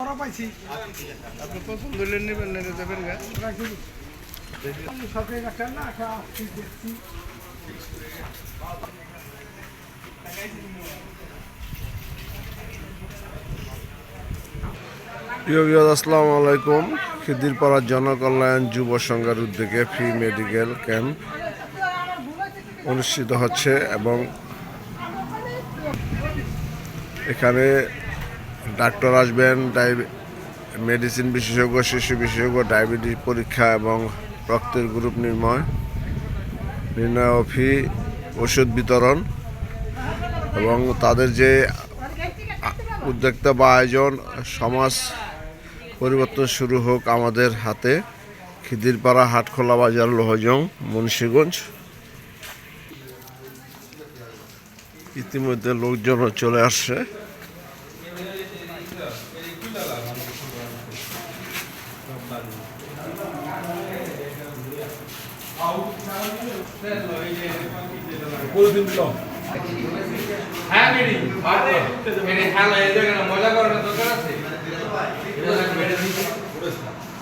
আপনি পছন্দ হলে নেবেন না যাবেন গা সরকারি ডাক্তার না একটা দেখছি। প্রিয় বিহাদ আসসালামু আলাইকুম। খিদিরপাড়া জনকল্যাণ যুব সংঘের উদ্যোগে ফ্রি মেডিকেল ক্যাম্প অনুষ্ঠিত হচ্ছে এবং এখানে ডাক্তার আসবেন, ডায়াবে মেডিসিন বিশেষজ্ঞ, শিশু বিশেষজ্ঞ ডায়াবেটিস পরীক্ষা এবং রক্তের গ্রুপ নির্ণয় নির্ণয় ও ফি ওষুধ বিতরণ এবং তাদের যে উদ্যোক্তা বা আয়োজন, সমাজ পরিবর্তন শুরু হোক আমাদের হাতে। খিদিরপাড়া হাটখোলা বাজার, লোহজং, মুন্সীগঞ্জ। ইতিমধ্যে লোকজনও চলে আসছে। হ্যাঁ মেডি বাড়ি হ্যাঁ, মজা করার দরকার আছে।